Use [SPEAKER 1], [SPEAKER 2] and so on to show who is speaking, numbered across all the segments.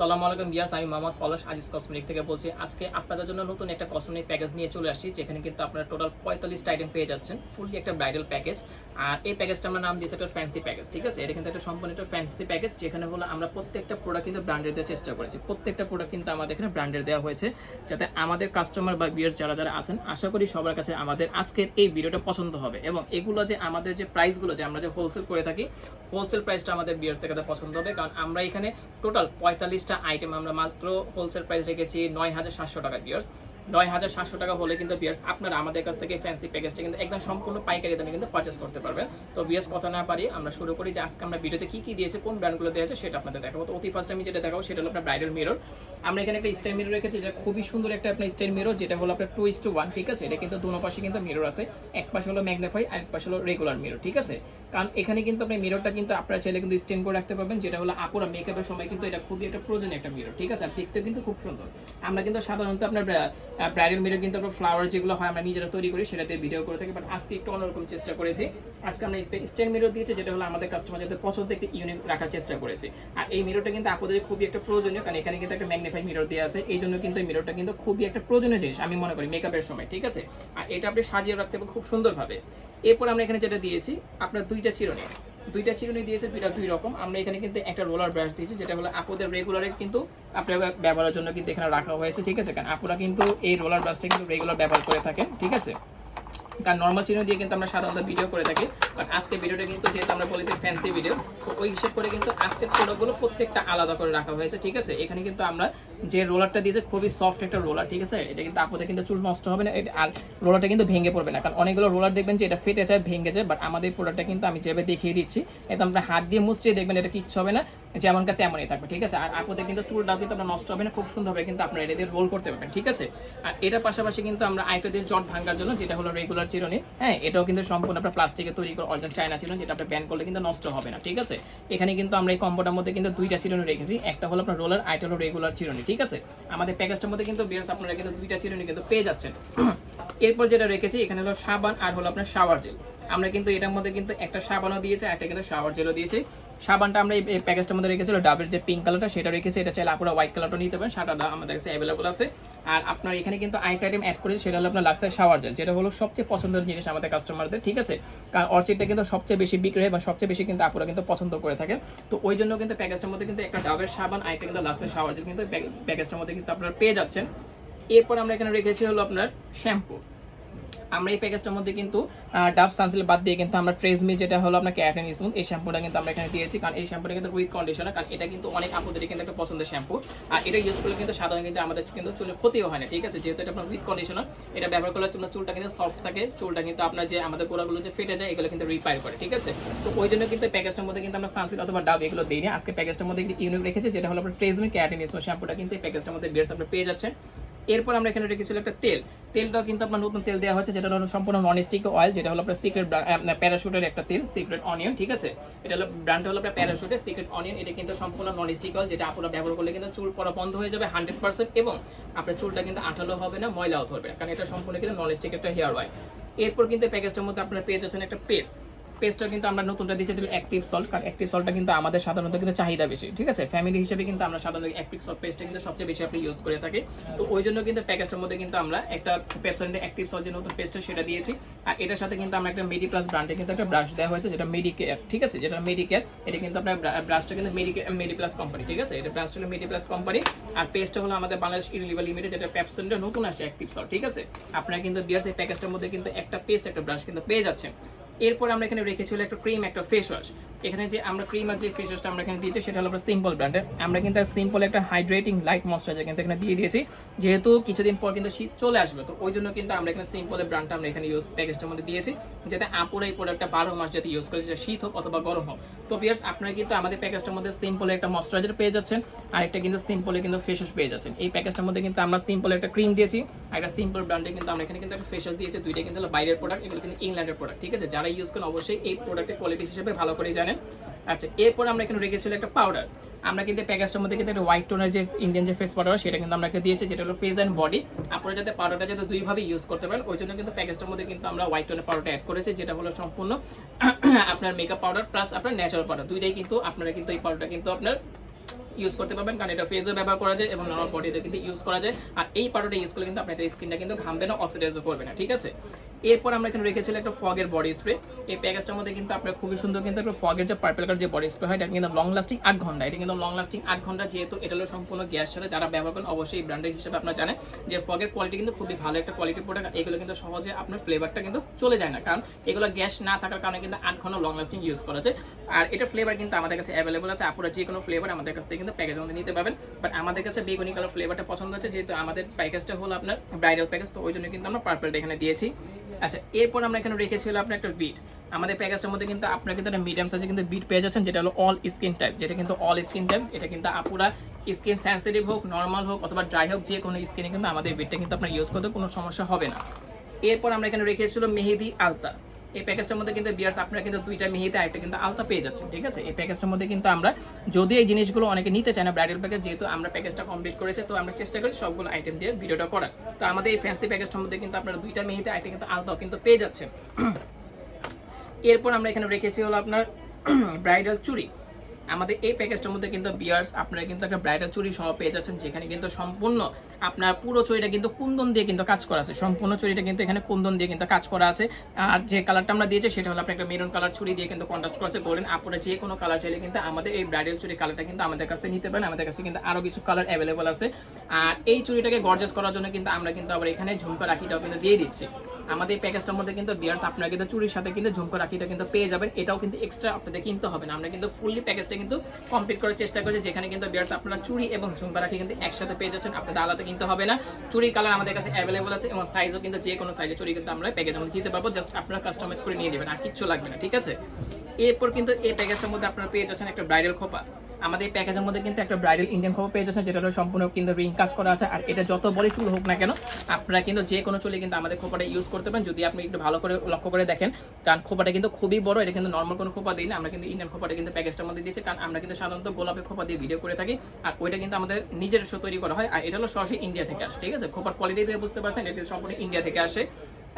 [SPEAKER 1] সালামু আলাইকুম বিয়াস আমি মোহাম্মদ পলাশ, আজিজ কসমেটিক থেকে বলছি, আজকে আপনাদের জন্য নতুন একটা কসমেটিক প্যাকেজ নিয়ে চলে আসছি, যেখানে কিন্তু আপনারা টোটাল পঁয়তাল্লিশটা আইটেম পেয়ে যাচ্ছেন ফুললি একটা ব্রাইডাল প্যাকেজ আর এই প্যাকেজটা আমরা নাম দিয়েছি একটা ফ্যান্সি প্যাকেজ ঠিক আছে? এটা কিন্তু একটা সম্পূর্ণ একটা ফ্যান্সি প্যাকেজ যেখানে হলো আমরা প্রত্যেকটা প্রোডাক্ট কিন্তু ব্র্যান্ডের দেওয়ার চেষ্টা করেছি। প্রত্যেকটা প্রোডাক্ট কিন্তু আমাদের এখানে ব্র্যান্ডের দেওয়া হয়েছে, যাতে আমাদের কাস্টমার বা বিয়ার্স যারা যারা আছেন, আশা করি সবার কাছে আমাদের আজকের এই ভিডিওটা পছন্দ হবে। এবং এগুলো যে আমাদের যে প্রাইসগুলো যে আমরা যে হোলসেল করে থাকি হোলসেল প্রাইসটা আমাদের বিয়ার্স থেকে পছন্দ হবে, কারণ আমরা এখানে টোটাল পঁয়তাল্লিশটা আইটেম আমরা মাত্র হোলসেল প্রাইস রেখেছি নয় হাজার সাতশো টাকা বিয়ার্স নয় হাজার সাতশো টাকা হলে কিন্তু বিয়ার্স আপনারা আমাদের কাছ থেকে ফ্যান্সি প্যাকেজটা কিন্তু একদম সম্পূর্ণ পাইকারি দামে কিন্তু পারচেস করতে পারবেন। তো বিয়ার্স, কথা না পারি আমরা শুরু করি যে আজকে আমরা ভিডিওতে কি কি দিয়েছে, কোন ব্র্যান্ডগুলো দিয়েছে সেটা আপনাদের দেখাবো। তো অতি ফার্স্ট আমি যেটা দেখাবো সেটা হলো আপনার ব্রাইডাল মিরর আমরা এখানে একটা স্টাইল মিরর রেখেছি, যেটা খুবই সুন্দর একটা আপনার স্টাইল মিরর যেটা হলো আপনার টু ইস টু ওয়ান ঠিক আছে? এটা কিন্তু দুনো পাশে কিন্তু মিরর আছে। এক পাশে হলো ম্যাগনিফাই আর এক পাশে হলো রেগুলার মিরর ঠিক আছে? কারণ এখানে কিন্তু আপনি মিররটা কিন্তু আপনারা চাইলে কিন্তু স্টেন করে রাখতে পারবেন, যেটা হলো আপুরা মেকআপের সময় কিন্তু এটা খুবই একটা প্রয়োজনীয় একটা মিরর ঠিক আছে? আর দেখতে কিন্তু খুব সুন্দর। আমরা কিন্তু সাধারণত আপনার ব্রাইডাল মিরর কিন্তু আপনার ফ্লাওয়ার যেগুলো হয় আমরা নিজেরা তৈরি করি সেটাতে ভিডিও করে থাকি বাট আজকে একটু অন্যরকম চেষ্টা করেছি। আজকে আমরা একটা স্টেন মিরর দিয়েছি, যেটা হলো আমাদের কাস্টমার যাতে পছন্দ একটি ইউনিক রাখার চেষ্টা করেছি। আর এই মিররটা কিন্তু আপনাদের খুবই একটা প্রয়োজনীয়, কারণ এখানে কিন্তু একটা ম্যাগনিফাই মিরর দেওয়া আছে। এই জন্য কিন্তু এই মিররটা কিন্তু খুবই একটা প্রয়োজনীয় জিনিস, আমি মনে করি মেকআপের সময়, ঠিক আছে? আর এটা আপনি সাজিয়ে রাখতে পারবেন খুব সুন্দরভাবে। এরপর আমরা এখানে যেটা দিয়েছি, আপনার দুইটা চিরুনি। দুইটা চিরুনি দিয়েছে দুইটা দুই রকম। আমরা এখানে কিন্তু একটা রোলার ব্রাশ দিয়েছি, যেটা হলো আপুদের রেগুলারে কিন্তু আপনার ব্যবহারের জন্য কিন্তু এখানে রাখা হয়েছে, ঠিক আছে? কারণ আপুরা কিন্তু এই রোলার ব্রাশটা কিন্তু রেগুলার ব্যবহার করে থাকেন, ঠিক আছে? কারণ নর্মাল চিহ্ন দিয়ে কিন্তু আমরা সাধারণত ভিডিও করে থাকি। বাট আজকে ভিডিওটা কিন্তু যেহেতু আমরা বলেছি ফ্যান্সি ভিডিও তো ওই হিসেব করে কিন্তু আজকের প্রোডাক্টগুলো প্রত্যেকটা আলাদা করে রাখা হয়েছে, ঠিক আছে? এখানে কিন্তু আমরা যে রোলারটা দিয়েছে, খুবই সফট একটা রোলার ঠিক আছে? এটা কিন্তু আপনাদের কিন্তু চুল নষ্ট হবে না আর রোলারটা কিন্তু ভেঙে পড়বে না। কারণ অনেকগুলো রোলার দেখবেন যে এটা ফেটে যায়, ভেঙে যায় বাট আমাদের প্রোডাক্টটা কিন্তু আমি যেভাবে দেখিয়ে দিচ্ছি, এটা আমরা হাত দিয়ে মুচড়িয়ে দেখবেন, এটা কিচ্ছু হবে না যেমনকার তেমনই থাকবে, ঠিক আছে? আর আপনাদের কিন্তু চুলটাও কিন্তু আপনার নষ্ট হবে না, খুব সুন্দরভাবে কিন্তু আপনারা এটা দিয়ে রোল করতে পারবেন, ঠিক আছে? আর এটার পাশাপাশি কিন্তু আমরা আরেকটা দিয়ে জট ভাঙার জন্য, যেটা হলো রেগুলার চিরুনি হ্যাঁ এটাও কিন্তু সম্পূর্ণ আপনার প্লাস্টিকে তৈরি করে অরিজিনাল চায়না চিরুনি যেটা আপনার ব্যান করলে কিন্তু নষ্ট হবে না, ঠিক আছে? এখানে কিন্তু আমরা এই কম্বোটার মধ্যে কিন্তু দুইটা চিরুনি রেখেছি, একটা হলো আপনার রোলার আইটেল হলো রেগুলার চিরুনি, ঠিক আছে? আমাদের প্যাকেজটার মধ্যে কিন্তু বিয়ার্স আপনারা কিন্তু দুইটা চিরুনি কিন্তু পেয়ে যাচ্ছেন। এরপর যেটা রেখেছি, এখানে হলো সাবান আর হলো আপনার শাওয়ার জেল আমরা কিন্তু এটার মধ্যে কিন্তু একটা সাবানও দিয়েছি একটা কিন্তু শাওয়ার জেলও দিয়েছি। সাবানটা আমরা এই প্যাকেজটার মধ্যে রেখেছিল ডাবের যে পিঙ্ক কালারটা সেটা রেখেছি, এটা চাইলে আপনারা হোয়াইট কালারটা নিতে পারেন সাদাটা আমাদের কাছে অ্যাভেলেবল আছে। আর আপনার এখানে কিন্তু আরেকটা আইটেম অ্যাড করেছি, সেটা হলো আপনার লাক্সার শাওয়ার জেল যেটা হলো সবচেয়ে পছন্দের জিনিস আমাদের কাস্টমারদের ঠিক আছে? কারণ অর্চিডটা কিন্তু সবচেয়ে বেশি বিক্রি হয় বা সবচেয়ে বেশি কিন্তু আপনারা কিন্তু পছন্দ করে থাকেন তো ওই জন্য কিন্তু প্যাকেজটার মধ্যে কিন্তু একটা ডাবের সাবান, আরেকটা কিন্তু লাক্সার শাওয়ার জেল কিন্তু প্যাকেজটার মধ্যে কিন্তু আপনারা পেয়ে যাচ্ছেন। এরপর আমরা এখানে রেখেছি হলো আপনার শ্যাম্পু আমরা এই প্যাকেজটার মধ্যে কিন্তু ডাব সানসিল বাদ দিয়ে কিন্তু আমরা ট্রেজমি যেটা হলো আপনার ক্যাফেন স্মুথ এই শ্যাম্পুটা কিন্তু আমরা এখানে দিয়েছি। কারণ এই শ্যাম্পুটা কিন্তু উইথ কন্ডিশনার কারণ এটা কিন্তু অনেক আপুদের কিন্তু একটা পছন্দের শ্যাম্পু আর এটা ইউজ করলে কিন্তু সাধারণত কিন্তু আমাদের কিন্তু চুলের ক্ষতিও হয় না, ঠিক আছে? যেহেতু এটা আপনার উইথ কন্ডিশনার এটা ব্যবহার করলে জন্য চুলটা কিন্তু সফট থাকে, চুলটা কিন্তু আপনার যে আমাদের গোড়াগুলো যে ফেটে যায়, এগুলো কিন্তু রিপেয়ার করে, ঠিক আছে? তো ওই জন্য কিন্তু প্যাকেজটার মধ্যে কিন্তু আমরা সানসিল অথবা ডাব এগুলো দিই না আজকে প্যাকেজটার মধ্যে ইউনিক রেখেছি, যেটা হলো আপনার ট্রেজমি ক্যাটিন স্মুথ শ্যাম্পুটা কিন্তু এই প্যাকেজটার মধ্যে বিয়ার্স আপনার পেয়ে যাচ্ছেন। এরপর আমরা এখানে রেখেছিল একটা তেল। তেলটাও কিন্তু আপনার নতুন তেল দেওয়া হচ্ছে যেটা হলো সম্পূর্ণ নন স্টিক অয়েল যেটা হলো আপনার সিক্রেট প্যারাশুটের একটা তেল সিক্রেট অনিয়ন ঠিক আছে? এটা হলো ব্র্যান্ডটা হলো আপনার প্যারাশুটের সিক্রেট অনিয়ন এটা কিন্তু সম্পূর্ণ নন স্টিক অয়েল যেটা আপনারা ব্যবহার করলে কিন্তু চুল পড়া বন্ধ হয়ে যাবে হান্ড্রেড পার্সেন্ট এবং আপনার চুলটা কিন্তু আঠালো হবে না, ময়লাও ধরবে কারণ এটা সম্পূর্ণ কিন্তু নন স্টিক একটা হেয়ার অয়েল এরপর কিন্তু প্যাকেজটার মধ্যে আপনারা পেয়ে যাচ্ছেন একটা পেস্ট পেস্টটা কিন্তু আমরা নতুনটা দিচ্ছি অ্যাক্টিভ সল্ট কারণ অ্যাক্টিভ সল্টটা কিন্তু আমাদের সাধারণত কিন্তু চাহিদা বেশি, ঠিক আছে? ফ্যামিলি হিসেবে কিন্তু আমরা সাধারণত অ্যাক্টিভ সল্ট পেস্টটা কিন্তু সবচেয়ে বেশি আপনি ইউজ করে থাকি। তো ওই জন্য কিন্তু প্যাকেজটার মধ্যে কিন্তু আমরা একটা পেপসোডেন্টের অ্যাক্টিভ সল্ট যে নতুন পেস্টটা সেটা দিয়েছি। আর এটার সাথে কিন্তু আমরা একটা মেডি প্লাস ব্র্যান্ডে কিন্তু একটা ব্রাশ দেওয়া হয়েছে, যেটা মেডিকেয়ার ঠিক আছে? যেটা মেডিকেয়ার এটা কিন্তু আপনার ব্রাশটা কিন্তু মেডিকে মেডি প্লাস কোম্পানি ঠিক আছে? এটা ব্রাশটা হলো মেডি প্লাস কোম্পানি আর পেস্টটা হলো আমাদের বাংলাদেশ ইউনিলিভার লিমিটেড যেটা পেপসোডেন্টের নতুন আসছে অ্যাক্টিভ সল্ট ঠিক আছে? আপনারা কিন্তু বিয়ার্স এই প্যাকেজটার মধ্যে কিন্তু একটা পেস্ট একটা ব্রাশ কিন্তু পেয়ে যাচ্ছেন। এরপর আমরা এখানে রেখেছিল একটা ক্রিম একটা ফেস ওয়াশ এখানে যে আমরা ক্রিম আর যে ফেস ওয়াশটা আমরা এখানে দিয়েছি, সেটা হলো আমরা সিম্পল ব্র্যান্ডের আমরা কিন্তু সিম্পল একটা হাইড্রেটিং লাইট ময়শ্চারাইজার কিন্তু এখানে দিয়ে দিয়েছি। যেহেতু কিছুদিন পর কিন্তু শীত চলে আসবে, তো ওই জন্য কিন্তু আমরা এখানে সিম্পলের ব্র্যান্ডটা আমরা এখানে ইউজ প্যাকেজটার মধ্যে দিয়েছি, যাতে আপুরা এই প্রোডাক্টটা বারো মাস যাতে ইউজ করে যেটা শীত হোক অথবা গরম হোক। তো পিয়ার্স আপনারা কিন্তু আমাদের প্যাকেজটার মধ্যে সিম্পলের একটা ময়শ্চারাইজার পেয়ে যাচ্ছেন, আর একটা কিন্তু সিম্পলে কিন্তু ফেস ওয়াশ পেয়ে যাচ্ছেন। এই প্যাকেজটার মধ্যে কিন্তু আমরা সিম্পল একটা ক্রিম দিয়েছি, আর একটা সিম্পল ব্র্যান্ডে কিন্তু আমরা এখানে কিন্তু একটা ফেস ওয়াশ দিয়েছি, দুইটা কিন্তু হলো বাইরের প্রোডাক্ট এগুলো কিন্তু ইংল্যান্ডের প্রোডাক্ট ঠিক আছে? যারা ইউজ করেন, অবশ্যই এই প্রোডাক্টের কোয়ালিটি হিসেবে ভালো করেই জানেন। আচ্ছা এরপর আমরা এখানে রেখেছিল একটা পাউডার আমরা কিন্তু প্যাকেজটার মধ্যে কিন্তু একটা হোয়াইট টোনের যে ইন্ডিয়ান যে ফেস পাউডার সেটা কিন্তু এখানে দিয়েছি, যেটা হলো ফেস অ্যান্ড বডি আপনারা যাতে পাউডারটা যাতে দুইভাবে ইউজ করতে পারেন, ওই জন্য কিন্তু প্যাকেজটার মধ্যে কিন্তু আমরা হোয়াইট টোনের পাউডারটা অ্যাড করেছি, যেটা হলো সম্পূর্ণ আপনার মেকআপ পাউডার প্লাস আপনার ন্যাচারাল পাউডার দুইটাই কিন্তু, আপনারা কিন্তু এই পাউডারটা কিন্তু আপনার ইউজ করতে পারবেন, কারণ এটা ফেসও ব্যবহার করা যায় এবং নর্মাল বডিতে কিন্তু ইউজ করা যায়। আর এই পাউডারটা ইউজ করলে কিন্তু আপনাদের স্কিনটা কিন্তু ঘামবে না অক্সিডাইজও করবে না, ঠিক আছে? এরপর আমরা এখানে রেখেছিলাম একটা ফগের বডি স্প্রে এই প্যাকেজটার মধ্যে কিন্তু আপনার খুবই সুন্দর কিন্তু একটা ফগের যে পার্পল কালার যে বডি স্প্রে হয়, এটা কিন্তু লং লাস্টিং আট ঘণ্টা। এটা কিন্তু লং লাস্টিং আট ঘণ্টা, যেহেতু এটা হলো সম্পূর্ণ গ্যাস ছাড়া, যারা ব্যবহার করেন অবশ্যই এই ব্র্যান্ডের হিসেবে আপনারা জানেন যে ফগের কোয়ালিটি কিন্তু খুবই ভালো একটা কোয়ালিটি প্রোডাক্ট এগুলো কিন্তু সহজে আপনার ফ্লেভারটা কিন্তু চলে যায় না, কারণ এগুলো গ্যাস না থাকার কারণে কিন্তু আট ঘণ্টা লং লাস্টিং ইউজ করা যায়। আর এটা ফ্লেভার কিন্তু আমাদের কাছে অ্যাভেলেবল আছে আপনারা যে কোনো ফ্লেভার আমাদের কাছ থেকে প্যাকেজের মধ্যে নিতে পারবেন। বাট আমাদের কাছে বেগুনি কালার ফ্লেভারটা পছন্দ আছে, যেহেতু আমাদের প্যাকেজটা হলো আপনার ব্রাইডাল প্যাকেজ তো ওই জন্য কিন্তু আমরা পার্পলটা এখানে দিয়েছি। আচ্ছা এরপর আমরা এখানে রেখেছিল আপনার একটা বিট আমাদের প্যাকেজটার মধ্যে কিন্তু আপনার কিন্তু একটা মিডিয়াম সাইজে কিন্তু বিট পেয়ে যাচ্ছেন, যেটা হলো অল স্কিন টাইপ যেটা কিন্তু অল স্কিন টাইপ এটা কিন্তু আপুরা স্কিন সেন্সিটিভ হোক নর্মাল হোক, অথবা ড্রাই হোক, যে কোনো স্কিনে কিন্তু আমাদের বিটটা কিন্তু আপনার ইউজ করতে কোনো সমস্যা হবে না। এরপর আমরা এখানে রেখেছিল মেহেদি আলতা। এই প্যাকেজটার মধ্যে কিন্তু বিয়ার্স আপনারা কিন্তু দুইটা মেহিতে একটা কিন্তু আলতা পেয়ে যাচ্ছেন, ঠিক আছে? এই প্যাকেজটার মধ্যে কিন্তু আমরা, যদি এই জিনিসগুলো অনেকে নিতে চায় না ব্রাইডাল প্যাকেজ যেহেতু আমরা প্যাকেজটা কমপ্লিট করেছি, তো আমরা চেষ্টা করি সবগুলো আইটেম দিয়ে ভিডিওটা করার। তো আমাদের এই ফ্যান্সি প্যাকেজটার মধ্যে কিন্তু আপনারা দুইটা মেহিতে আইটেম কিন্তু আলতাও কিন্তু পেয়ে যাচ্ছেন। এরপর আমরা এখানে রেখেছি হলো আপনার ব্রাইডাল চুড়ি। আমাদের এই প্যাকেজটার মধ্যে কিন্তু বিয়ার্স আপনারা কিন্তু একটা ব্রাইডাল চুরি সহ পেয়ে যাচ্ছেন, যেখানে কিন্তু সম্পূর্ণ আপনার পুরো চুরিটা কিন্তু কুন্দন দিয়ে কিন্তু কাজ করা আছে। সম্পূর্ণ চুরিটা কিন্তু এখানে কুন্দন দিয়ে কিন্তু কাজ করা আছে। আর যে কালারটা আমরা দিয়েছি, সেটা হলো আপনার একটা মেরুন কালার চুড়ি দিয়ে কিন্তু কন্ট্রাস্ট করা আছে গোল্ডেন আপনারা যে কোনো কালার চাইলে কিন্তু আমাদের এই ব্রাইডাল চুড়ি কালারটা কিন্তু আমাদের কাছ থেকে নিতে পারেন, আমাদের কাছে কিন্তু আরও কিছু কালার অ্যাভেলেবল আছে। আর এই চুরিটাকে গর্জেস করার জন্য কিন্তু আমরা কিন্তু আবার এখানে ঝুমকা রাখিটাও কিন্তু দিয়ে দিচ্ছি। আমাদের এই প্যাকেজটার মধ্যে কিন্তু বিয়ার্স আপনারা কিন্তু চুরির সাথে কিন্তু ঝুমকো রাখিটা কিন্তু পেয়ে যাবেন। এটাও কিন্তু এক্সট্রা আপনাদের কিনতে হবে। না, আমরা কিন্তু ফুললি প্যাকেজটা কিন্তু কমপ্লিট করার চেষ্টা করছি, যেখানে কিন্তু বিয়ার্স আপনারা চুরি এবং ঝুমকো রাখি কিন্তু একসাথে পেয়ে যাচ্ছেন। আপনাদের আলাদা কিনতে হবে না। চুরির কালার আমাদের কাছে অ্যাভেলেবল আছে এবং সাইজও কিন্তু যে কোনো সাইজে চুরি কিন্তু আমরা প্যাকেজ মধ্যে দিতে পারব। জাস্ট আপনারা কাস্টমাইজ করে নিয়ে নেবেন, আর কিচ্ছু লাগবে না, ঠিক আছে? এরপর কিন্তু এই প্যাকেজটার মধ্যে আপনারা পেয়ে যাচ্ছেন একটা ব্রাইডাল খোপা। আমাদের এই প্যাকেজের মধ্যে কিন্তু একটা ব্রাইডাল ইন্ডিয়ান খবর পেয়ে যাচ্ছেন যেটা হলো সম্পূর্ণ কিন্তু রিং কাজ করা আছে। আর এটা যত বড় চুল হোক না কেন, আপনারা কিন্তু যে কোনো চুলে কিন্তু আমাদের খোপাটা ইউজ করতে পারেন, যদি আপনি একটু ভালো করে লক্ষ্য করে দেখেন। কারণ খোপাটা কিন্তু খুবই বড়, এটা কিন্তু নর্মাল কোনো খোপা দিই না। আমরা কিন্তু ইন্ডিয়ান খোপাটা কিন্তু প্যাকেজটার মধ্যে দিয়েছি, কারণ আমরা কিন্তু সাধারণত গোলাপের খোপা দিয়ে ভিডিও করে থাকি। আর ওইটা কিন্তু আমাদের নিজস্ব তৈরি করা হয়। আর এটা হলো সরাসরি ইন্ডিয়া থেকে আসে, ঠিক আছে? খোপার কোয়ালিটি দিয়ে বুঝতে পারছেন, এটা সম্পূর্ণ ইন্ডিয়া থেকে আসে।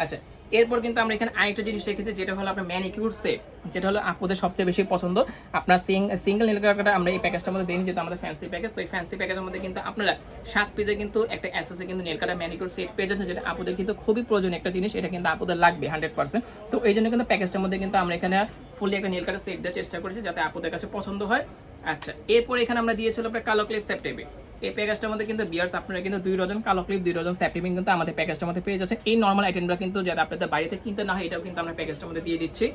[SPEAKER 1] আচ্ছা এরপর কিন্তু আমরা এখানে আরেকটা জিনিস রেখেছি যেটা হলো আপনার ম্যানিকিউর সেট, যেটা হলো আপনাদের সবচেয়ে বেশি পছন্দ। আপনার সিঙ্গেল নীল কালারটা আমরা এই প্যাকেজটার মধ্যে দিন যেহেতু আমাদের ফ্যান্সি প্যাকেজ তো এই ফ্যান্সি প্যাকেজের মধ্যে কিন্তু আপনারা সাত পেজে কিন্তু একটা অ্যাসেসে কিন্তু নীল কালার ম্যানিকিউর সেট পেয়ে যাচ্ছেন, যেটা আপনাদের কিন্তু খুবই প্রয়োজনীয় একটা জিনিস, এটা কিন্তু আপনাদের লাগবে হান্ড্রেড পার্সেন্ট তো এই জন্য কিন্তু প্যাকেজটার মধ্যে কিন্তু আমরা এখানে ফুলি একটা নীল কালার সেট দেওয়ার চেষ্টা করেছি, যাতে আপনাদের কাছে পছন্দ হয়। আচ্ছা এরপর এখানে আমরা দিয়েছিল আপনার কালো ক্লিপ সেপ্টেবি এই প্যাকেজটার মধ্যে কিন্তু বিয়ার্স আপনারা কিন্তু দুই ডজন কালো ক্লিপ দুই ডজন স্যাপটিপিং কিন্তু আমাদের প্যাকেজটার মধ্যে পেয়ে যাচ্ছে এই নর্মাল আইটেমটা কিন্তু যাতে আপনাদের বাড়িতে কিনতে না হয়, এটাও কিন্তু আমরা প্যাকেজটার মধ্যে দিয়ে দিচ্ছি।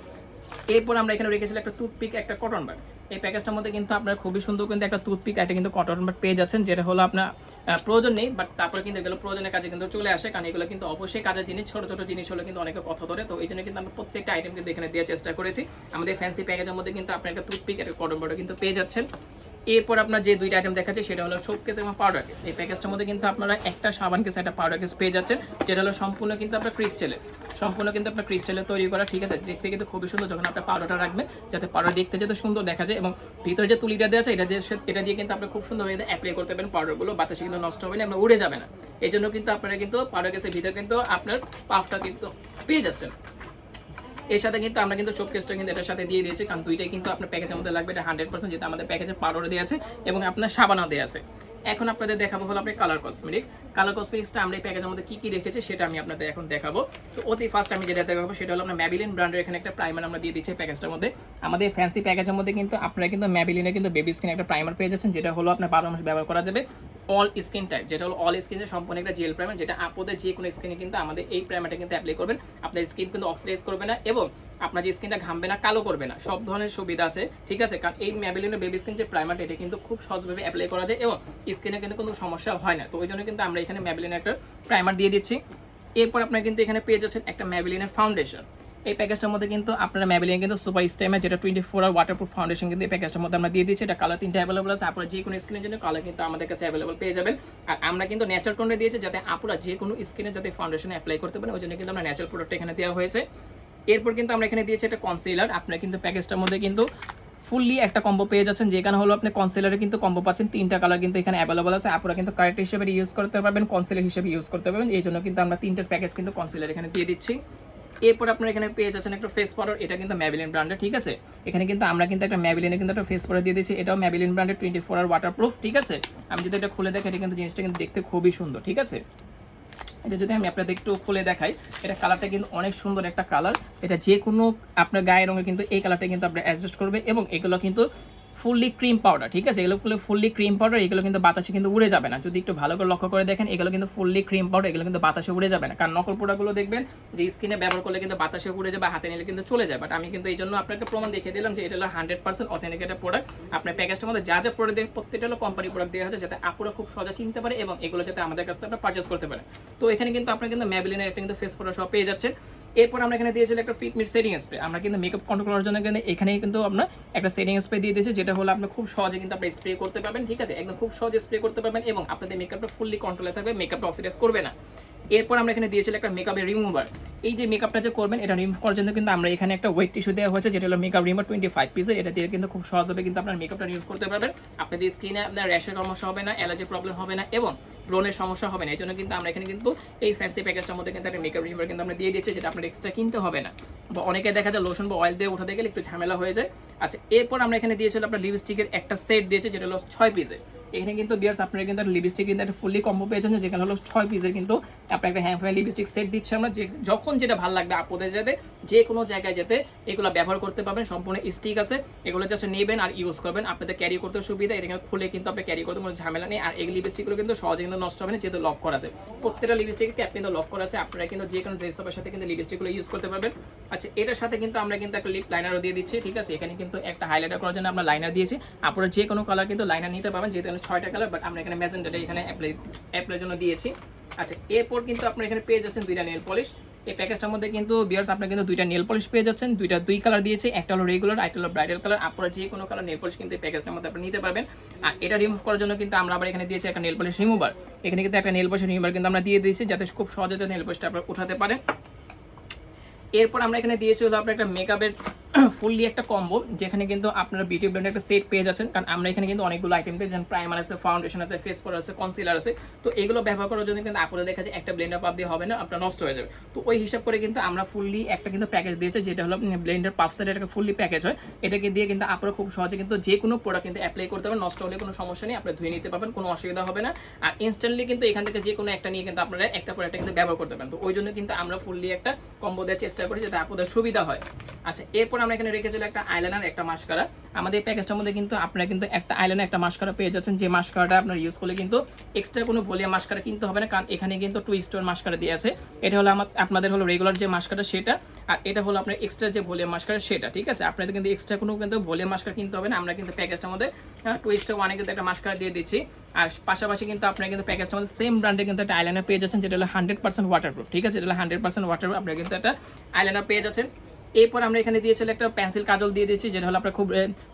[SPEAKER 1] এরপর আমরা এখানে রেখেছিলাম একটা টুথপিক একটা কটন বার এই প্যাকেজটার মধ্যে কিন্তু আপনারা খুবই সুন্দর কিন্তু একটা টুথপিক একটা কিন্তু কটন বার পেয়ে যাচ্ছেন, যেটা হলো আপনার প্রয়োজন নেই বাট তারপরে কিন্তু এগুলো প্রয়োজনের কাজে কিন্তু চলে আসে, কারণ এগুলো কিন্তু অবশ্যই কাজের জিনিস, ছোট ছোট জিনিস হলে কিন্তু অনেকে কথা ধরে। তো এই জন্য কিন্তু আমরা প্রত্যেকটা আইটেম কিন্তু এখানে দেওয়ার চেষ্টা করেছি। আমাদের ফ্যান্সি প্যাকেজের মধ্যে কিন্তু আপনি একটা টুথপিক একটা কটন বারও কিন্তু পেয়ে যাচ্ছেন। এরপর আপনার যে দুইটা আইটেম দেখাচ্ছে, সেটা হলো সোপ কেস এবং পাউডার কেস এই প্যাকেজটার মধ্যে কিন্তু আপনারা একটা সাবান কেস একটা পাউডার কেস পেয়ে যাচ্ছেন, যেটা হলো সম্পূর্ণ কিন্তু আপনার ক্রিস্টেলের সম্পূর্ণ কিন্তু আপনার ক্রিস্টালের তৈরি করা, ঠিক আছে? দেখতে কিন্তু খুবই সুন্দর যখন আপনার পাউডারটা রাখবেন, যাতে পাউডার দেখতে যাতে সুন্দর দেখা যায়, এবং ভিতরে যে তুলিটা দেওয়া আছে, এটা দিয়ে এটা দিয়ে কিন্তু আপনি খুব সুন্দরভাবে অ্যাপ্লাই করতে পারেন পাউডারগুলো বাতাসে কিন্তু নষ্ট হবে না এবং উড়ে যাবে না। এই জন্য কিন্তু আপনারা কিন্তু পাউডার কেসের ভিতরে কিন্তু আপনার পাফটা কিন্তু পেয়ে যাচ্ছেন। এর সাথে কিন্তু আমরা কিন্তু শোপ কেসটা কিন্তু এটার সাথে দিয়ে দিয়েছি, কারণ দুইটাই কিন্তু আপনার প্যাকেজের মধ্যে লাগবে। এটা হান্ড্রেড পার্সেন্ট যেটা আমাদের প্যাকেজে পাউডার দেওয়া আছে এবং আপনার সাবানও দেওয়া আছে। এখন আপনাদের দেখাবো হলো আপনি কালার কসমেটিক্স কালার কসমেটিক্সটা আমরা এই প্যাকেজের মধ্যে কি কি রেখেছি সেটা আমি আপনাদের এখন দেখাবো। তো অতি ফার্স্ট আমি যেটা দেখাবো সেটা হলো আপনার ম্যাবিলিন ব্র্যান্ডের এখানে একটা প্রাইমার আমরা দিয়ে দিচ্ছি প্যাকেজটার মধ্যে। আমাদের ফ্যান্সি প্যাকেজের মধ্যে কিন্তু আপনারা কিন্তু ম্যাবিলিনে কিন্তু বেবি স্কিন একটা প্রাইমার পেয়ে যাচ্ছেন, যেটা হলো আপনার বারো মাস ব্যবহার করা যাবে। অল স্কিন টাইপ যেটা হলো অল স্কিন সম্পূর্ণ একটা জেল প্রাইমার যেটা আপনাদের যে কোনো স্কিনে কিন্তু আমাদের এই প্রাইমারটা কিন্তু অ্যাপ্লাই করবেন। আপনার স্কিন কিন্তু অক্সিডাইজ করবে না এবং আপনার যে স্কিনটা ঘামবে না, কালো করবে না, সব ধরনের সুবিধা আছে, ঠিক আছে? কারণ এই ম্যাবেলিনের বেবি স্কিন যে প্রাইমারটা এটা কিন্তু খুব সহজভাবে অ্যাপ্লাই করা যায় এবং স্কিনে কিন্তু কোনো সমস্যা হয় না। তো ওই জন্য কিন্তু আমরা এখানে ম্যাবেলিনের একটা প্রাইমার দিয়ে দিচ্ছি। এরপর আপনার কিন্তু এখানে পেয়ে যাচ্ছেন একটা ম্যাবেলিনের ফাউন্ডেশন এই প্যাকেজটার মধ্যে কিন্তু আপনারা ম্যাবেলিন কিন্তু সুপার স্টেমে যেটা টোয়েন্টি ফোর আর ওয়াটারপ্রুফ ফাউন্ডেশন কিন্তু এই প্যাকেজটার মধ্যে আমরা দিয়ে দিচ্ছি এটা কালার তিনটা অ্যাভেলেবল আছে আপনারা যে কোনো স্কিনের জন্য কালার কিন্তু আমাদের কাছে অ্যাভেলেবল পেয়ে যাবেন। আর আমরা কিন্তু ন্যাচারাল টোনে দিয়েছি যাতে আপনারা যে কোনো স্কিনে যাতে ফাউন্ডেশন অ্যাপ্লাই করতে পারেন, ওই জন্য কিন্তু আমরা ন্যাচারাল প্রোডাক্ট এখানে দেওয়া হয়েছে। এরপর কিন্তু আমরা এখানে দিয়েছি একটা কনসিলার আপনারা কিন্তু প্যাকেজটার মধ্যে কিন্তু ফুললি একটা কম্বো পেয়ে যাচ্ছেন। যেখানে হলো আপনি কনসিলারে কিন্তু কম্বো পাচ্ছেন। তিনটা কালার কিন্তু এখানে অ্যাভেলেবল আছে। আপনারা কিন্তু কারেক্ট হিসেবে ইউজ করতে পারবেন কনসিলার হিসেবে ইউজ করতে পারবেন। এই জন্য কিন্তু আমরা তিনটার প্যাকেজ কিন্তু কনসিলার এখানে দিয়ে দিচ্ছি। এরপর আপনারা এখানে পেয়ে যাচ্ছেন একটা ফেস পাউডার এটা কিন্তু ম্যাবিলিন ব্র্যান্ডের ঠিক আছে? এখানে কিন্তু আমরা কিন্তু একটা ম্যাবিলিনে কিন্তু একটা ফেস পাউডার দিয়ে দিয়েছি, এটাও ম্যাবিলিন ব্র্যান্ডের টোয়েন্টি ফোর আর ওয়াটারপ্রুফ ঠিক আছে? আমি যদি এটা খুলে দেখি এটা কিন্তু জিনিসটা কিন্তু দেখতে খুবই সুন্দর, ঠিক আছে? এটা যদি আমি আপনাদের একটু খুলে দেখাই, এটা কালারটা কিন্তু অনেক সুন্দর একটা কালার এটা যে কোনো আপনার গায়ের রঙে কিন্তু এই কালারটা কিন্তু আপনার অ্যাডজাস্ট করবে এবং এগুলো কিন্তু ফুললি ক্রিম পাউডার, ঠিক আছে? এগুলো ফুললি ক্রিম পাউডার, এগুলো কিন্তু বাতাসে কিন্তু উড়ে যাবে না। যদি একটু ভালো করে লক্ষ্য করে দেখেন, এগুলো কিন্তু ফুললি ক্রিম পাউডার, এগুলো কিন্তু বাতাসে উড়ে যাবে না। কারণ নকল প্রোডাক্টগুলো দেখবেন, যে স্কিনে ব্যবহার করলে কিন্তু বাতাসে উড়ে যাবে, হাতে নিলে কিন্তু চলে যায়। বাট আমি কিন্তু এই জন্য আপনাকে প্রমাণ দেখিয়ে দিলাম যে এটা হলো হান্ড্রেড পার্সেন্ট অথেন্টিক একটা প্রোডাক্ট আপনার প্যাকেজটার মধ্যে যা যা প্রোডাক্ট দেয় প্রত্যেকটা হলো কোম্পানি প্রোডাক্ট দেওয়া হয়েছে যাতে আপনারা খুব সহজে চিনতে পারে এবং এগুলো যাতে আমাদের কাছ থেকে আপনার পারচেস করতে পারে তো এখানে কিন্তু আপনার কিন্তু ম্যাবলিনের একটা কিন্তু ফেস সব পেয়ে যাচ্ছেন। এরপর আমরা এখানে দিয়েছিলাম একটা ফিটমিট সেটিং স্প্রে আমরা কিন্তু মেকআপ কন্ট্রোল করার জন্য কিন্তু এখানে কিন্তু আপনার একটা সেটিং স্প্রে দিয়ে দিয়েছি, যেটা হলো আপনি খুব সহজে কিন্তু আপনি স্প্রে করতে পারবেন, ঠিক আছে? একদম খুব সহজে স্প্রে করতে পারবেন এবং আপনাদের মেকআপটা ফুললি কন্ট্রোলে থাকবে মেকআপটা অক্সিডাইজ করবে না। এরপর আমরা এখানে দিয়েছিলাম একটা মেকআপের রিমুভার এই যে মেকআপটা যে করবেন, এটা রিমুভ করার জন্য কিন্তু আমরা এখানে একটা ওয়েট টিস্যু দেওয়া হয়েছে, যেটা হলো মেকআপ রিমুভার টোয়েন্টি ফাইভ পিসের এটা দিয়ে কিন্তু খুব সহজভাবে কিন্তু আপনার মেকআপটা রিমুভ করতে পারবেন। আপনাদের স্কিনে আপনার র্যাশের সমস্যা হবে না অ্যালার্জি প্রবলেম হবে না এবং ব্রণের সমস্যা হবে না। এই জন্য কিন্তু আমরা এখানে কিন্তু এই ফ্যান্সি প্যাকেজটার মধ্যে কিন্তু একটা মেকআপ রিমুভার কিন্তু আমরা দিয়ে দিয়েছি, যেটা আপনার এক্সট্রা কিনতে হবে না। বা অনেকে দেখা যায় লোশন বা অয়েল দিয়ে উঠাতে গেলে একটু ঝামেলা হয়ে যায়। আচ্ছা এরপর আমরা এখানে দিয়েছিলাম আপনার লিপস্টিকের একটা সেট দিয়েছে, যেটা হলো ছয় পিসের এখানে কিন্তু বিয়ার্স আপনারা কিন্তু একটা লিপস্টিক কিন্তু একটা ফুললি কম্বো পেয়েছেন যেখানে হলো ছয় পিসের কিন্তু আপনার একটা হ্যান্ড লিপস্টিক সেট দিচ্ছে আমরা। যে যখন যেটা ভালো লাগবে আপনাদের যাতে যে কোনো জায়গায় যেতে এগুলো ব্যবহার করতে পারবেন, সম্পূর্ণ স্টিক আছে, এগুলো জাস্ট নেবেন আর ইউজ করবেন। আপনাদের ক্যারি করতে সুবিধা, এটা খুলে কিন্তু আপনি ক্যারি করতে কোনো ঝামেলা নেই, আর এই লিপস্টিকগুলো কিন্তু সহজে কিন্তু নষ্ট হবে না, যেহেতু লক করা আছে। প্রত্যেকটা লিপস্টিকের ক্যাপ কিন্তু লক করা আছে, আপনারা কিন্তু যে কোনো ড্রেস আপের সাথে কিন্তু লিপস্টিকগুলো ইউজ করতে পারবেন। আচ্ছা এটার সাথে কিন্তু আমরা কিন্তু একটা লিপ লাইনারও দিয়ে দিচ্ছি, ঠিক আছে? এখানে কিন্তু একটা হাইলাইটার করার জন্য আমরা লাইনার দিয়েছি। আপনারা যে কোনো কালার কিন্তু লাইনার নিতে পারবেন, যেহেতু এখানে ছয়টা কালার বাট আমরা এখানে ম্যাজেন্টাটা এখানে অ্যাপ্লাই জন্য দিয়েছি। আচ্ছা এরপর কিন্তু আপনারা এখানে পেয়ে যাচ্ছেন দুইটা নেল পলিশ এই প্যাকেজটার মধ্যে কিন্তু বিয়ার্স আপনারা কিন্তু দুইটা নেল পলিশ পেয়ে যাচ্ছেন। দুইটা, দুই কালার দিয়েছে, একটা হলো রেগুলার একটা হলো ব্রাইডাল কালার আপনারা যে কোনো কালার নেল পলিশ কিন্তু এই প্যাকেজটার মধ্যে আপনি নিতে পারবেন। আর এটা রিমুভ করার জন্য কিন্তু আমরা আবার এখানে দিয়েছি একটা নেল পলিশ রিমুভার এখানে কিন্তু একটা নেল পলিশ রিমুভার কিন্তু আমরা দিয়ে দিয়েছি, যাতে খুব সহজে নেল পলিশটা আপনারা উঠাতে পারেন। এরপর আমরা এখানে দিয়েছি হলো আপনার একটা মেকআপের ফুললি একটা কম্বো, যেখানে কিন্তু আপনারা বিউটি ব্র্যান্ডের একটা সেট পেয়ে যাচ্ছেন। কারণ আমরা এখানে কিন্তু অনেকগুলো আইটেম পেয়ে প্রাইমার আছে ফাউন্ডেশন আছে ফেস পাউডার আছে কনসিলার আছে। তো এগুলো ব্যবহার করার জন্য কিন্তু আপনারা দেখা যায় একটা ব্লেন্ডার পাপ দিয়ে হবে না, আপনার নষ্ট হয়ে যাবে। তো ওই হিসাব করে কিন্তু আমরা ফুললি একটা কিন্তু প্যাকেজ দিয়েছি, যেটা হলো ব্লেন্ডার পাপ সেট একটা ফুললি প্যাকেজ হয়। এটাকে দিয়ে কিন্তু আপনারা খুব সহজে কিন্তু যে কোনো প্রোডাক্ট কিন্তু অ্যাপ্লাই করতে পারবেন। নষ্ট হলে কোনো সমস্যা নেই আপনি ধুয়ে নিতে পারবেন, কোনো অসুবিধা হবে না। আর ইনস্ট্যান্টলি কিন্তু এখান থেকে যে কোনো একটা নিয়ে কিন্তু আপনারা একটা পর একটা কিন্তু ব্যবহার করতে পারেন। তো ওই জন্য কিন্তু আমরা ফুললি একটা কম্বো দেওয়ার চেষ্টা করি, যাতে আপনাদের সুবিধা হয়। আচ্ছা এরপর আমরা এখানে রেখেছিলাম একটা আইলাইনার একটা মাস্কারা আমাদের প্যাকেজটার মধ্যে কিন্তু আপনারা কিন্তু একটা আইলাইনার একটা মাস্কারা পেয়ে যাচ্ছেন। যে মাস্কারাটা আপনার ইউজ করলে কিন্তু এক্সট্রা কোনো ভলিউম মাস্কারা কিনতে হবে না, কারণ এখানে কিন্তু টু স্টোর মাস্কারা দিয়ে আছে। এটা হলো আমার, আপনাদের হলো রেগুলার যে মাস্কারা সেটা, আর এটা হলো আপনার এক্সট্রা যে মাস্কারা সেটা, ঠিক আছে? আপনাদের কিন্তু এক্সট্রা কোনো কিন্তু ভলিউম মাস্কারা কিনতে হবে না। আমরা কিন্তু প্যাকেজটার মধ্যে টু স্টোর ওয়ানে কিন্তু একটা মাস্কারা দিয়ে দিচ্ছি। আর পাশাপাশি কিন্তু আপনারা কিন্তু প্যাকেজটার মধ্যে সেম ব্র্যান্ডে কিন্তু একটা আইলাইনার পেয়ে যাচ্ছেন, যেটা হলো হান্ড্রেড পার্সেন্ট ওয়াটারপ্রুফ ঠিক আছে? এটা হলো হান্ড্রেড পার্সেন্ট ওয়াটারপ্রুফ আপনারা কিন্তু একটা আইলাইনার পেয়ে যাচ্ছেন। এরপর আমরা এখানে দিয়েছিলাম একটা পেন্সিল কাজল দিয়ে দিয়েছি, যেটা হলো আপনারা খুব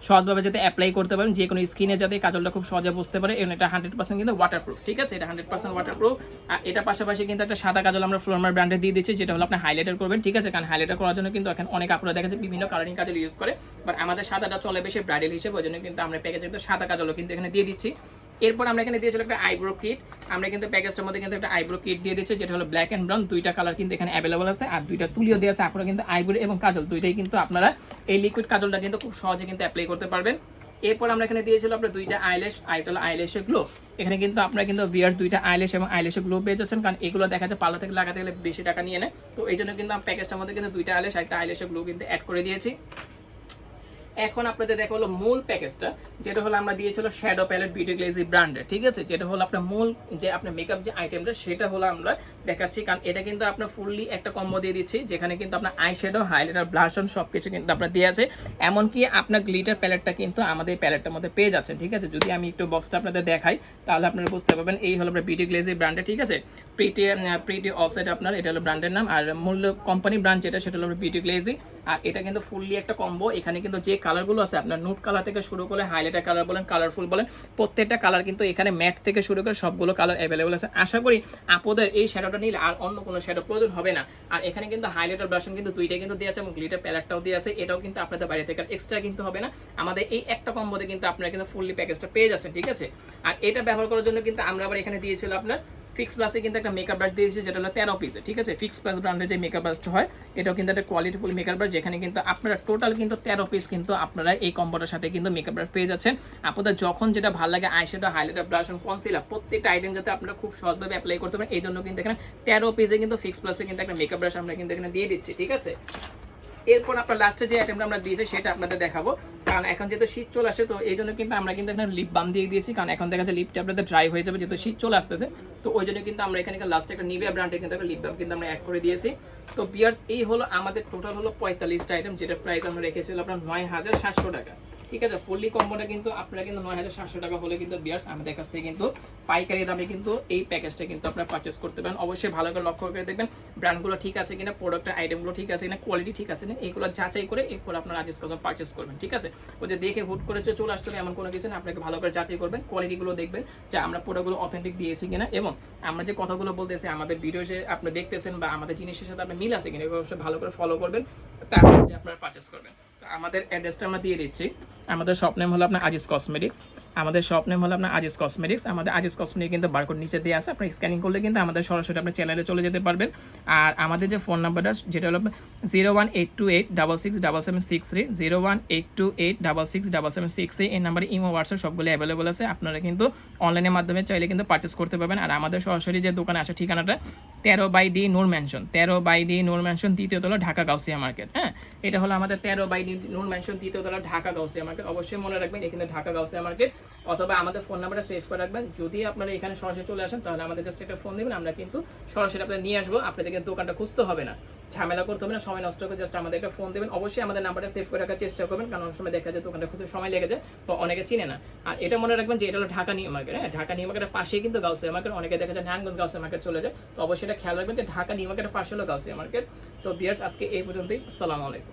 [SPEAKER 1] সহজভাবে যাতে অ্যাপ্লাই করতে পারেন, যে কোনো স্কিনে যাতে কাজলটা খুব সহজে বুঝতে পারে। এবং এটা হান্ড্রেড পার্সেন্ট কিন্তু ওয়াটারপ্রুফ ঠিক আছে? এটা হান্ড্রেড পার্সেন্ট ওয়াটারপ্রুফ আর এটা পাশাপাশি কিন্তু একটা সাদা কাজল আমরা ফ্লোরমার ব্র্যান্ডে দিয়ে দিচ্ছি যেটা হলো আপনি হাইলাইটার করবেন, ঠিক আছে? কারণ হাইলাইটার করার জন্য কিন্তু এখন অনেক আপনারা দেখা যায়, বিভিন্ন কালারিং কাজল ইউজ করে। বাট আমাদের সাদাটা চলে বেশি ব্রাইডাল হিসেবে, ওই জন্য কিন্তু আমরা প্যাকেজে কিন্তু সাদা কাজলও কিন্তু এখানে দিয়ে দিচ্ছি। এরপর আমরা এখানে দিয়েছিলাম একটা আইব্রো কিট আমরা কিন্তু প্যাকেজটার মধ্যে কিন্তু একটা আইব্রো কিট দিয়ে দিচ্ছি যেটা হলো ব্ল্যাক অ্যান্ড ব্রাউন দুইটা কালার কিন্তু এখানে অ্যাভেলেবল আছে, আর দুইটা তুলিও দিয়ে আছে। আপনারা কিন্তু আইব্রো এবং কাজল দুইটাই কিন্তু আপনারা এই লিকুইড কাজলটা কিন্তু খুব সহজে কিন্তু অ্যাপ্লাই করতে পারবেন। এরপর আমরা এখানে দিয়েছিল আপনার দুইটা আইলেশ আইটাল আইলেশের গ্লো এখানে কিন্তু আপনারা কিন্তু বিয়ার দুইটা আইলেশ এবং আইলেশের গ্লো পেয়ে যাচ্ছেন, কারণ এগুলো দেখা যায় পার্লার থেকে লাগাতে গেলে বেশি টাকা নিয়ে নেয়। তো এই জন্য কিন্তু প্যাকেজটার মধ্যে কিন্তু দুইটা আইলেশ একটা আইলেশের গ্লো কিন্তু অ্যাড করে দিয়েছি। এখন আপনাদের দেখা হলো মূল প্যাকেজটা, যেটা হলো আমরা দিয়েছিল শ্যাডো প্যালেট বিউটি গ্লেজি ব্র্যান্ডের ঠিক আছে? যেটা হলো আপনার মূল যে আপনার মেকআপ যে আইটেমটা সেটা হলো আমরা দেখাচ্ছি। কারণ এটা কিন্তু আপনার ফুললি একটা কম্বো দিয়ে দিচ্ছি, যেখানে কিন্তু আপনার আই শ্যাডো হাইলাইটার ব্লাশন সব কিছু কিন্তু আপনার দিয়ে আছে। এমনকি আপনার গ্লিটার প্যালেটটা কিন্তু আমাদের প্যালেটটার মধ্যে পেয়ে যাচ্ছে ঠিক আছে? যদি আমি একটু বক্সটা আপনাদের দেখাই, তাহলে আপনারা বুঝতে পারবেন, এই হলো আপনার বিউটি গ্লেজি ব্র্যান্ডের ঠিক আছে? প্রিটি প্রিটি অসেট আপনার, এটা হলো ব্র্যান্ডের নাম। আর মূল্য কোম্পানি ব্র্যান্ড যেটা, সেটা হলো বিউটি গ্লেজি আর এটা কিন্তু ফুললি একটা কম্বো এখানে কিন্তু যে কালারগুলো আছে, আপনার নুট কালার থেকে শুরু করে হাইলাইটার কালার বলেন কালারফুল বলেন, প্রত্যেকটা কালার কিন্তু এখানে ম্যাট থেকে শুরু করে সবগুলো কালার অ্যাভেলেবল আছে। আশা করি আপনাদের এই শ্যাডোটা নিলে আর অন্য কোনো শ্যাডো প্রয়োজন হবে না। আর এখানে কিন্তু হাইলাইটার ব্রাশন কিন্তু দুইটা কিন্তু দিয়ে আছে এবং গ্লিটার প্যালেটটাও দিয়ে আছে। এটাও কিন্তু আপনাদের বাড়ি থেকে এক্সট্রা কিন্তু হবে না। আমাদের এই একটা কম্বোতে কিন্তু আপনারা কিন্তু ফুললি প্যাকেজটা পেয়ে যাচ্ছেন, ঠিক আছে? আর এটা ব্যবহার করার জন্য কিন্তু আমরা আবার এখানে দিয়েছিল আপনার ফিক্স প্লাসে কিন্তু একটা মেকআপ ব্রাশ দিয়েছে, যেটা হলো তেরো পিসে ঠিক আছে? ফিক্স প্লাস ব্র্যান্ডের যে মেকআপ ব্রাশটা হয়, এটাও কিন্তু একটা কোয়ালিটিফুল মেকআপ ব্রাশ যেখানে কিন্তু আপনারা টোটাল কিন্তু তেরো পিস কিন্তু আপনারা এই কম্বোটার সাথে কিন্তু মেকআপ ব্রাশ পেয়ে যাচ্ছেন। আপনাদের যখন যেটা ভালো লাগে আই আইশ্যাডো হাইলাইটার ব্রাশ এবং কনসিলার প্রত্যেকটা আইটেম যাতে আপনারা খুব সহজভাবে অ্যাপ্লাই করতে পারেন, এই জন্য কিন্তু এখানে তেরো পিসে কিন্তু ফিক্স প্লাসে কিন্তু একটা মেকআপ ব্রাশ আমরা কিন্তু এখানে দিয়ে দিচ্ছি, ঠিক আছে? এরপর আপনার লাস্টে যে আইটেমটা আমরা দিয়েছি, সেটা আপনাদের দেখাবো। কারণ এখন যেহেতু শীত চলে আসে, তো এই জন্য কিন্তু আমরা কিন্তু এখানে লিপ বাম দিয়ে দিয়েছি। কারণ এখন দেখা যাচ্ছে লিপটা আপনাদের ড্রাই হয়ে যাবে, যেহেতু শীত চলে আসতেছে। তো ওই জন্য কিন্তু আমরা এখানে লাস্টে একটা নিবে ব্র্যান্ডের কিন্তু একটা লিপ বাম কিন্তু আমরা অ্যাড করে দিয়েছি। তো বিয়ার্স এই হলো আমাদের টোটাল হলো পঁয়তাল্লিশটা আইটেম যেটা প্রাইস আমরা রেখেছিলাম আপনার নয় হাজার সাতশো টাকা। ঠিক আছে, ফুললি কম্বোটা কিন্তু আপনারা কিন্তু নয় হাজার সাতশো টাকা হলে কিন্তু বিয়ার্স আমাদের কাছ থেকে কিন্তু পাইকারি দামে কিন্তু এই প্যাকেজটা কিন্তু আপনারা পারচেস করতে পারেন। অবশ্যই ভালো করে লক্ষ্য করে দেখবেন ব্র্যান্ডগুলো ঠিক আছে কিনা প্রোডাক্টের আইটেমগুলো ঠিক আছে কিনা কোয়ালিটি ঠিক আছে না এইগুলো যাচাই করে এরপর আপনারা আজিজ কদম পারচেস করবেন, ঠিক আছে? ও যে দেখে হুট করে চলে আসতে হবে এমন কোনো কিছু না, আপনাকে ভালো করে যাচাই করবেন কোয়ালিটিগুলো দেখবেন যে আমরা প্রোডাক্টগুলো অথেন্টিক দিয়েছি কিনা এবং আমরা যে কথাগুলো বলতেছি, আমাদের ভিডিও যে আপনি দেখতেছেন বা আমাদের জিনিসের সাথে আপনার মিল আছে কিনা, এগুলো অবশ্যই ভালো করে ফলো করবেন, তারপর যে আপনারা পারচেস করবেন। আমাদের অ্যাড্রেসটা আমরা দিয়ে দিচ্ছি। আমাদের শপ নেম হলো আপনার আজিজ কসমেটিক্স আমাদের শপ নেম হলো আপনার আজিজ কসমেটিক্স আমাদের আজিজ কসমেটিক কিন্তু বারকোড নিচে দিয়ে আছে। আপনি স্ক্যানিং করলে কিন্তু আমাদের সরাসরি আপনার চ্যানেলে চলে যেতে পারবেন। আর আমাদের যে ফোন নাম্বারটা যেটা হলো zero one eight two eight double six double seven six three zero one eight two eight double six double seven six three এই নাম্বারে ইমো হোয়াটসঅ্যাপ সবগুলো অ্যাভেলেবল আছে। আপনারা কিন্তু অনলাইনের মাধ্যমে চাইলে কিন্তু পারচেস করতে পারবেন। আর আমাদের সরাসরি যে দোকানে আসে ঠিকানাটা, তেরো বাই ডি নূর ম্যানশন তেরো বাই ডি নূর ম্যানশন তৃতীয় তলা ঢাকা গাউসিয়া মার্কেট হ্যাঁ? এটা হলো আমাদের তেরো বাই ডি নূর ম্যানশন তৃতীয় তলা ঢাকা গাউসিয়া মার্কেট অবশ্যই মনে রাখবেন, এখানে ঢাকা গাউসিয়া মার্কেট অথবা আমাদের ফোন নাম্বারটা সেভ করে রাখবেন। যদি আপনারা এখানে সরাসরি চলে আসেন, তাহলে আমাদের জাস্ট একটা ফোন দেবেন, আমরা কিন্তু সরাসরি আপনাদের নিয়ে আসব। আপনাদেরকে দোকানটা খুঁজতে হবে না। ঝামেলা করতে হবে না, সময় নষ্ট করে জাস্ট আমাদের একটা ফোন দেবেন। অবশ্যই আমাদের নাম্বারটা সেভ করে রাখার চেষ্টা করবেন, কারণ অনেক সময় দেখা যায় দোকানটা খুঁজতে সময় লেগে যায়, বা অনেকে চিনে না। আর এটা মনে রাখবেন যে এটা হলো ঢাকা নিউ মার্কেট হ্যাঁ? ঢাকা নিউ মার্কেটের পাশেই কিন্তু গাউসিয়া মার্কেট, অনেকে দেখা যায় নারায়ণগঞ্জ গাউসিয়া মার্কেট চলে যায়। তো অবশ্যই এটা খেয়াল রাখবেন যে ঢাকা নিউ মার্কেটের পাশে হলো গাউসিয়া মার্কেট। তো বিয়ার্স আজকে এই পর্যন্তই। আসসালামু আলাইকুম।